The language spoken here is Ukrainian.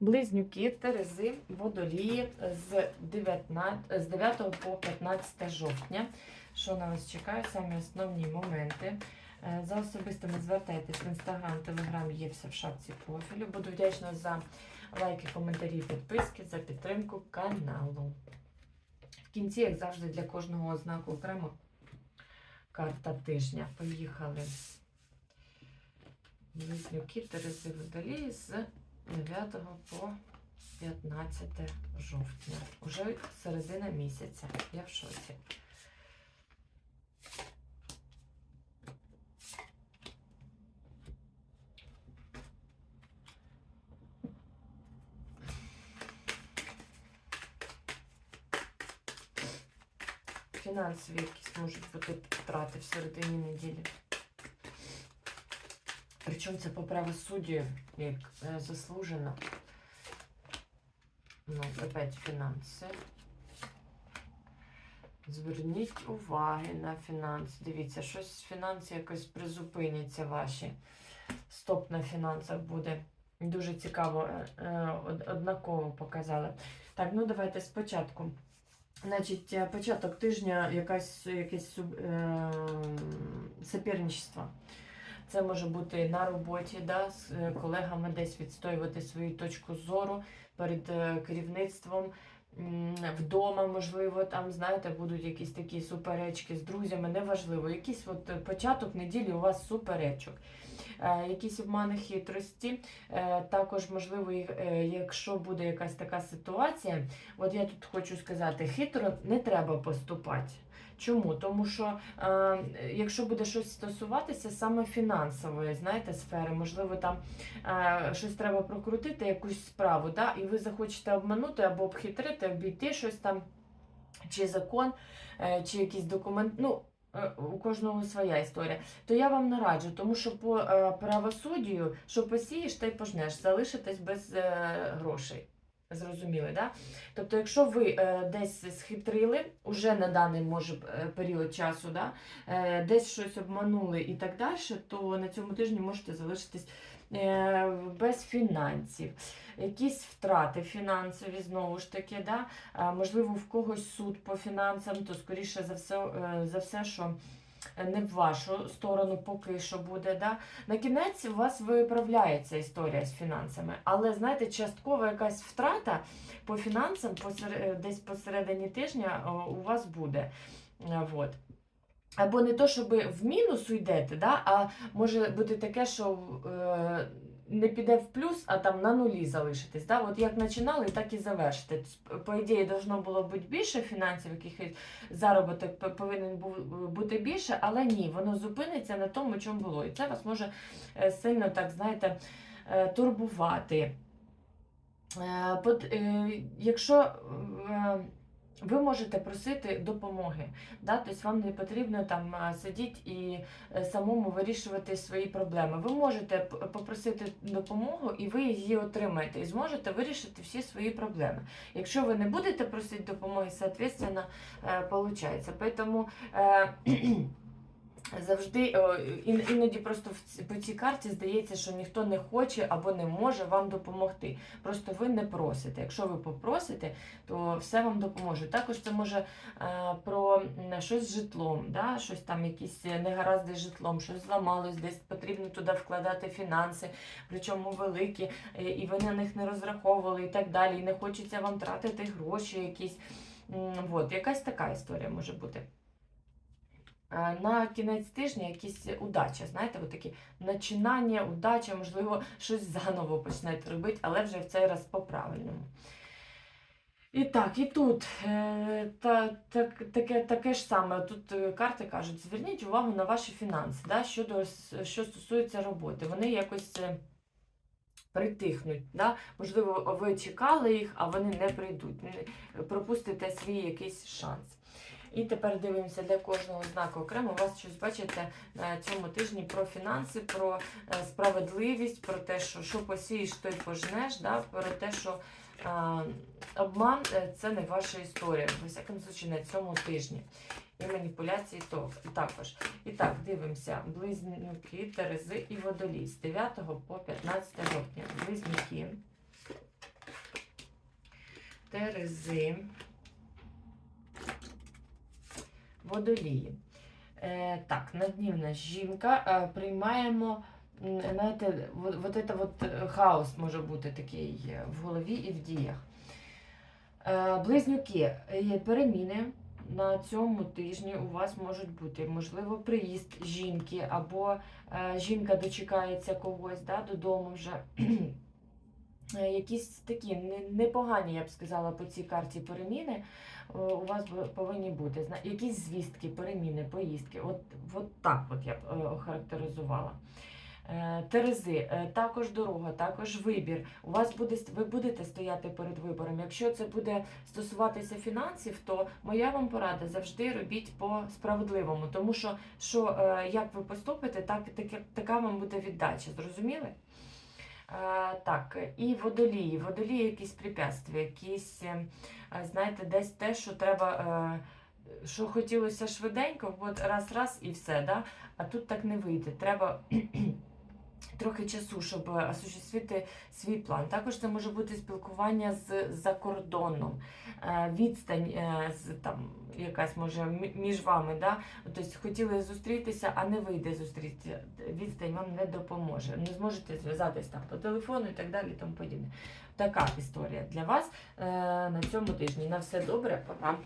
Близнюки, Терези, водолії з 19, з 9 по 15 жовтня. Що на вас чекає? Самі основні моменти. Е, За особистими звертайтесь в інстаграм, телеграм, є все в шапці профілю. Буду вдячна за лайки, коментарі, підписки, за підтримку каналу. В кінці, як завжди, для кожного знаку окремо карта тижня. Поїхали. Близнюки, Терези, водолії з 9 по 15 жовтня. Уже середина місяця. Я в шоці. Фінансові якісь можуть бути втрати в середині неділі. Причому це по правосуддю, як е, заслужено. Ну, опять фінанси. Зверніть уваги на фінанси. Дивіться, щось фінанси якось призупиняться ваші. Стоп на фінансах буде. Дуже цікаво, е, е, однаково показали. Так, ну давайте спочатку. Значить, початок тижня якась, якесь е, суперничество. Це може бути на роботі, да, з е, колегами десь відстоювати свою точку зору перед е, керівництвом. Вдома, можливо, там, знаєте, будуть якісь такі суперечки з друзями, неважливо. Якийсь от е, початок неділі у вас суперечок. Якісь обмани хитрості. Також, можливо, якщо буде якась така ситуація, от я тут хочу сказати, хитро не треба поступати. Чому? Тому що е, якщо буде щось стосуватися саме фінансової, знаєте, сфери, можливо, там е, щось треба прокрутити, якусь справу, да, і ви захочете обманути або обхитрити, обійти щось там, чи закон, е, чи якийсь документ. Ну, е, у кожного своя історія. То я вам нараджу, тому що по е, правосуддю, що посієш, та й пожнеш, залишитесь без е, грошей. Зрозуміли, да? Тобто, якщо ви е, десь схитрили, уже на даний може е, період часу, да, е, десь щось обманули і так далі, то на цьому тижні можете залишитись без фінансів. Якісь втрати фінансові, знову ж таки, да? можливо, в когось суд по фінансам, то скоріше за все, за все, що не в вашу сторону поки що буде. Да? На кінець у вас виправляється історія з фінансами, але знаєте, часткова якась втрата по фінансам посер- десь посередині тижня у вас буде. Е, Вот. Або не то, щоб в мінус уйдете, да? а може бути таке, що е, не піде в плюс, а там на нулі залишитесь. Да? От як починали, так і завершите. По ідеї, должно було бути більше фінансів, якихось заробіток повинен був бути більше, але ні, воно зупиниться на тому, чому було. І це вас може е, сильно, так знаєте, е, турбувати. Е, е, Якщо е, ви можете просити допомоги, да? тобто вам не потрібно там е, сидіти і е, самому вирішувати свої проблеми. Ви можете попросити допомогу і ви її отримаєте, і зможете вирішити всі свої проблеми. Якщо ви не будете просити допомоги, соответственно, е, получається. Е, завжди о, ін- іноді просто в по цій карті здається, що ніхто не хоче або не може вам допомогти. Просто ви не просите. Якщо ви попросите, то все вам допоможе. Також це може е, про щось з житлом, да? щось там, якісь негаразди з житлом, щось зламалось, десь потрібно туди вкладати фінанси, причому великі, е, і ви на них не розраховували, і так далі. І не хочеться вам тратити гроші якісь. М, Вот, якась така історія може бути. Е, На кінець тижня якісь удача, знаєте, от такі начинання, удача, можливо, щось заново почнете робити, але вже в цей раз по-правильному. І так, і тут е, та, так, таке, таке ж саме. Тут е, карти кажуть, зверніть увагу на ваші фінанси, да, щодо, що стосується роботи. Вони якось притихнуть. Да? Можливо, ви чекали їх, а вони не прийдуть. Пропустите свій якийсь шанс. І тепер дивимося для кожного знаку окремо. У вас щось бачите на цьому тижні про фінанси, про е, справедливість, про те, що що посієш, то й пожнеш, да? про те, що а, обман е, це не ваша історія. В всякому случаї на цьому тижні. І маніпуляції також. І так, дивимося. Близнюки, Терези і Водолій з 9 по 15 жовтня. Близнюки. Терези. Водолії. Е, так, наднівна жінка. Е, приймаємо, знаєте, вот, вот вот е, хаос може бути такий в голові і в діях. Близнюки, переміни на цьому тижні у вас можуть бути. Можливо, приїзд жінки, або жінка дочекається когось да, додому вже. Е, Якісь такі непогані, я б сказала, по цій карті переміни е, у вас повинні бути. Якісь звістки, переміни, поїздки. От, от так от я б е, охарактеризувала. Терези, також дорога, також вибір. У вас буде ви будете стояти перед вибором. Якщо це буде стосуватися фінансів, то моя вам порада завжди робіть по справедливому, тому що, що як ви поступите, так, таке- така вам буде віддача. Зрозуміли? Так, і водолії. Водолії якісь препятствия, якісь, е, е, знаєте, десь те, що треба. Е, що хотілося швиденько, от раз-раз і все, да? а тут так не вийде. Треба трохи часу, щоб осуществити свій план. Також це може бути спілкування з за кордоном, е, відстань е, там якась може між вами. Да? Тобто хотіли зустрітися, а не вийде зустрітися. Відстань вам не допоможе. Не зможете зв'язатись там по телефону і так далі. Тому подібне. Така історія для вас е, на цьому тижні. На все добре, па-па.